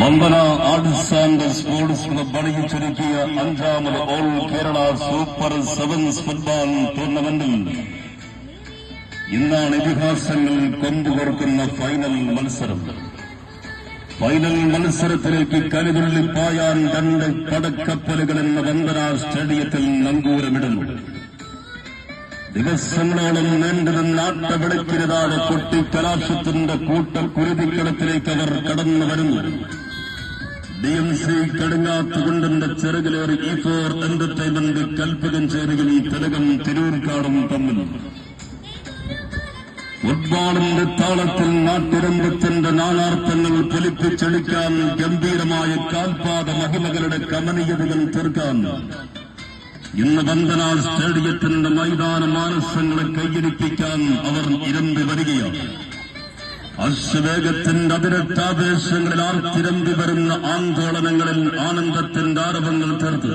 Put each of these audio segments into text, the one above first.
Vandana arts and sports club അണിയിച്ചൊരുക്കിയ അഞ്ചാമത് all Kerala super sevens football ടൂർണമെന്റിൽ ഇന്നാണ് ഇതിഹാസങ്ങൾ കൊമ്പുകോർക്കുന്ന final മത്സരം. ഫൈനൽ മത്സരത്തിലേക്ക് കലിതുള്ളി പായാൻ രണ്ട് പടക്കപ്പലുകൾ എന്ന വന്ദന സ്റ്റേഡിയത്തിൽ നങ്കൂരമിടുന്നു. ദിവസങ്ങളോളം നീണ്ടുനിന്ന ആട്ടവിളക്കിരുതാതെ കൂട്ട കുരുതിക്കളത്തിലേക്ക് അവർ കടന്നു വരുന്നു ഡി എം സി കടുങ്ങാത്തുകൊണ്ടിന്റെ ചെറുകിലേറി ഇ ഫോർ എന്റർടൈൻമെന്റ് കൽപ്പകം ചേരുകയും തിലകം തിരൂർക്കാടും തമ്മിൽ. ഫുട്ബോളിന്റെ താളത്തിൽ നാട്ടിരമ്പത്തിന്റെ നാനാർത്ഥങ്ങൾ പൊലിപ്പിച്ചെളിക്കാൻ ഗംഭീരമായ കാൽപാത മഹിമകളുടെ കമനീയതകൾ തീർക്കാൻ. ഇന്ന് വന്ദന സ്റ്റേഡിയത്തിന്റെ മൈതാന മാനസങ്ങളെ കൈയടിപ്പിക്കാൻ അവർ ഇരമ്പി വരികയാണ്. അശ്വവേഗത്തിന്റെ അതിരക്താവേശങ്ങളിൽ ആർത്തിരമ്പി വരുന്ന ആന്തോളനങ്ങളിൽ ആനന്ദത്തിന്റെ ആരവങ്ങൾ തീർത്ത്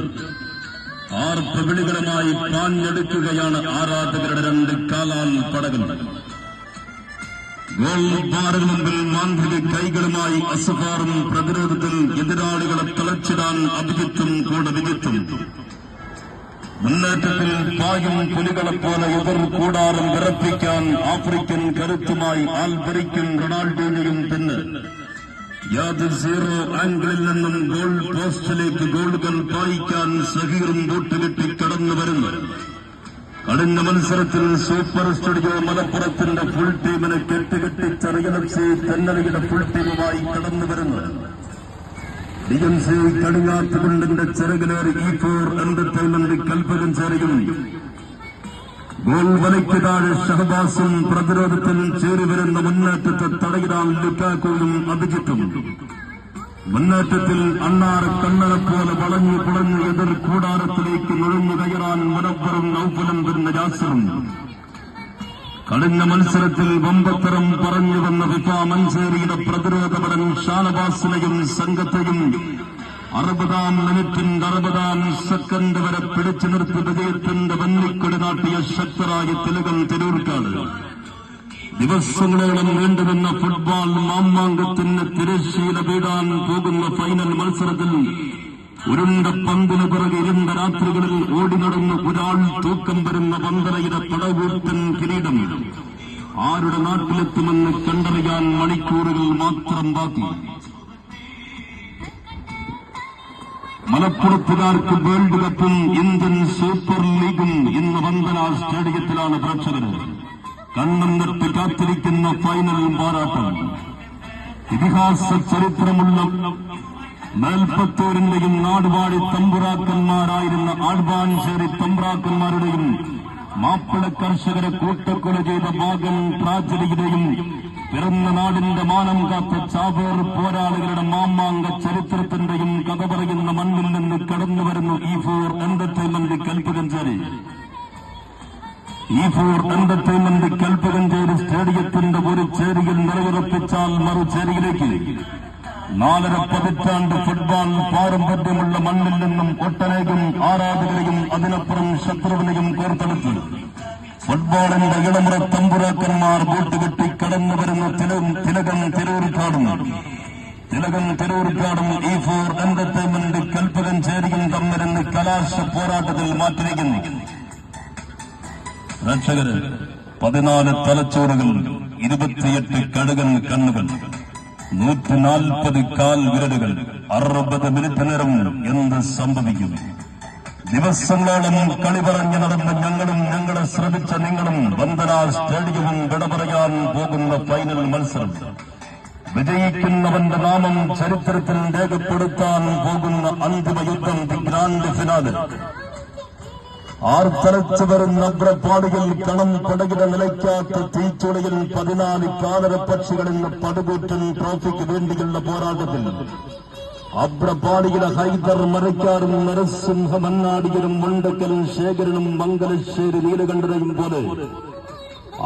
ആർപ്പവിളികളുമായി പാഞ്ഞെടുക്കുകയാണ് ആരാധകരുടെ രണ്ട് കാലാൽ പടകൾ. ഗോൾ മുമ്പിൽ മാന്ത്രിക കൈകളുമായി അസഫാറും പ്രതിരോധത്തിൽ എതിരാളികളെ തളച്ചിടാൻ അഭിജിത്തും കൂടെ വിജിത്തും. മുന്നേറ്റത്തിൽ പായും പുലികളെപ്പോലെ എതിർ കൂടാറും വിറപ്പിക്കാൻ ആഫ്രിക്കൻ കരുത്തുമായി ആൽബരിക്കും റൊണാൾഡോയും പിന്നെ യാത് സീറോ ആംഗിളിൽ നിന്നും ഗോൾ പോസ്റ്റിലേക്ക് ഗോളുകൾ പായിക്കാൻ സഹീറും കൂട്ടുകെട്ടി കടന്നു വരുന്നു. കഴിഞ്ഞ മത്സരത്തിൽ സൂപ്പർ സ്റ്റുഡിയോ മലപ്പുറത്തിന്റെ ഫുൾ ടീമിനെ കെട്ടുകെട്ടിച്ചറിയലച്ച് തെന്നലയുടെ ഫുൾ ടീമുമായി കടന്നു വരുന്നു. ഡി എം ചെറുകിലേറി ഇ ഫോർ എന്റർടൈൻമെന്റ് കൽപ്പകം ചേരുകയും ഗോൾ വലയ്ക്ക് താഴെ ഷഹബാസും പ്രതിരോധത്തിൽ ചേരിവരുന്ന മുന്നേറ്റത്തെ തടയിടാൻ ലുക്കാക്കോയും അഭിജിത്തും. മുന്നേറ്റത്തിൽ അണ്ണാർ കണ്ണനെ പോലെ വളഞ്ഞു കുളഞ്ഞു എതിർ കൂടാരത്തിലേക്ക് നുഴഞ്ഞു കയറാൻ മുനപ്പറും നൌപുലം വരുന്ന ജാസറും. കഴിഞ്ഞ മത്സരത്തിൽ വമ്പത്തരം പറഞ്ഞു വന്ന ഫിഫ മഞ്ചേരിയുടെ പ്രതിരോധ പടൻ ഷാനവാസിനെയും സംഘത്തെയും അറുപതാം മിനിറ്റിന്റെ അറുപതാം സെക്കൻഡ് വരെ പിടിച്ചു നിർത്തി വിജയത്തിന്റെ വന്നിക്കൊടി നാട്ടിയ ശക്തരായ തിലകൻ തിരൂർക്കാട്. ദിവസങ്ങളോളം നീണ്ടുനിന്ന ഫുട്ബോൾ മാമാങ്കത്തിന് തിരശ്ശീല വീടാൻ പോകുന്ന ഫൈനൽ മത്സരത്തിൽ ഉരുണ്ട പന്തിന് പിറകെ ഇരുണ്ട രാത്രികളിൽ ഓടി നടന്ന് ഒരാൾ തൂക്കം വരുന്ന പന്തലയുടെ പടകൂട്ടൻ കിരീടം. ആരുടെ നാട്ടിലെത്തുമെന്ന് കണ്ടറിയാൻ മണിക്കൂറുകൾ മാത്രം ബാക്കി. മലപ്പുറത്തുകാർക്ക് വേൾഡ് കപ്പും ഇന്ത്യൻ സൂപ്പർ ലീഗും ഇന്ന് വന്ദന സ്റ്റേഡിയത്തിലാണ് പ്രേക്ഷകർ. കണ്ണം നിർത്തി കാത്തിരിക്കുന്ന ഫൈനൽ പോരാട്ടം ഇതിഹാസ ചരിത്രമുള്ള മേൽപ്പത്തൂരിന്റെയും നാടുവാഴി തമ്പുരാക്കന്മാരായിരുന്ന ആഴ്വാൻചേരി തമ്പ്രാക്കന്മാരുടെയും മാപ്പിള കർഷകരെ കൂട്ടക്കൊല ചെയ്ത ഭാഗൻ ട്രാജഡിയുടെയും പിറന്ന നാടിന്റെ മാനം കാത്ത ചാവേർ പോരാളികളുടെ മാമാങ്ക ചരിത്രത്തിന്റെയും കഥ പറയുന്ന മണ്ണിൽ നിന്ന് കടന്നു വരുന്നു ഫോർ എന്റർടൈൻമെന്റ് കൽപ്പകഞ്ചേരി ഈ ഫോർ എന്റർടൈൻമെന്റ് കൽപ്പകഞ്ചേരി സ്റ്റേഡിയത്തിന്റെ ഒരു ചേരിയിൽ നിറയുറപ്പിച്ചാൽ മറുചേരിയിലേക്ക്. നാലര പതിറ്റാണ്ട് ഫുട്ബോൾ പാരമ്പര്യമുള്ള മണ്ണിൽ നിന്നും ഒട്ടനേകം ആരാധകരെയും അതിനപ്പുറം ശത്രുവിനെയും കോർത്തെടുത്ത് ഫുട്ബോളിന്റെ ഇളമുറ തമ്പുരാക്കന്മാർ വീട്ടുകെട്ടി കടന്നു വരുന്ന തിലകം തിരൂർക്കാടും തിലകം തിരൂർക്കാടും ഈ ഫോർ എന്റർടൈൻമെന്റ് കൽപ്പകൻ ചേരിയും തമ്മിലെന്ന് കലാശ പോരാട്ടത്തിൽ മാറ്റിരിക്കുന്നു രക്ഷകര് പതിനാല് തലച്ചോറുകൾ ഇരുപത്തിയെട്ട് കഴുകൻ കണ്ണുകൾ നൂറ്റി നാൽപ്പത് കാൽ വിരലുകൾ അറുപത് മിനിറ്റ് നേരം എന്ത് സംഭവിക്കും? ദിവസങ്ങളോളം കളി പറഞ്ഞു നടന്ന ഞങ്ങളും ഞങ്ങളെ ശ്രമിച്ച നിങ്ങളും വന്ദന സ്റ്റേഡിയവും വിട പറയാൻ പോകുന്ന ഫൈനൽ മത്സരം. വിജയിക്കുന്നവന്റെ നാമം ചരിത്രത്തിൽ രേഖപ്പെടുത്താൻ പോകുന്ന അന്തിമ യുദ്ധം ദി ഗ്രാൻഡ് ഫിനാല്. ஆர்ப்பரித்து வரும் நகரப்பாடுகள் கணம் படுகிற நிலைக்காத்த தீச்சுளையில் பதினாலு காதர பட்சிகளின் படுகோட்டின் டிராபிக் வேண்டியுள்ள போராட்டத்தில் அப்ரபாடியில ஹைதர் மறைக்காரும் நரசிம்ஹ மன்னாடியரும் மண்டக்கலும் சேகரனும் மங்களேரி நீலகண்டனையும் போல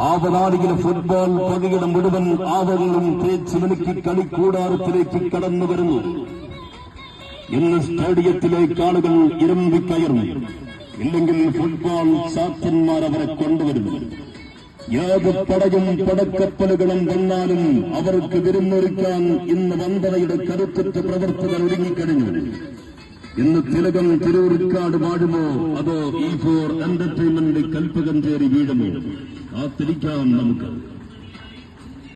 ஆவலாடியில ஃபுட்பால் பகுதியில முழுவன் ஆவலும் பேச்சு விலக்கி களிக்கூடாரத்திலேக்கு கடந்து வரும் இந்த ஸ்டேடியத்திலே காடுகள் இரும்பி கயரும் ഇല്ലെങ്കിൽ ഫുട്ബോൾ സാക്ഷന്മാർ അവരെ കൊണ്ടുവരുന്നു. ഏത് പടയും പടക്കപ്പലുകളും വന്നാലും അവർക്ക് വിരുന്നൊരുക്കാൻ ഇന്ന് വന്ദനയുടെ കരുത്തുറ്റ പ്രവർത്തകർ ഒരുങ്ങിക്കഴിഞ്ഞു. ഇന്ന് തിലകം തിരൂരിക്കാട് വാഴുമോ? അതോ ഈ ഫോർ എന്റർടൈൻമെന്റ് കൽപ്പകം ചേരി വീഴുമോ? കാത്തിരിക്കാം നമുക്ക്.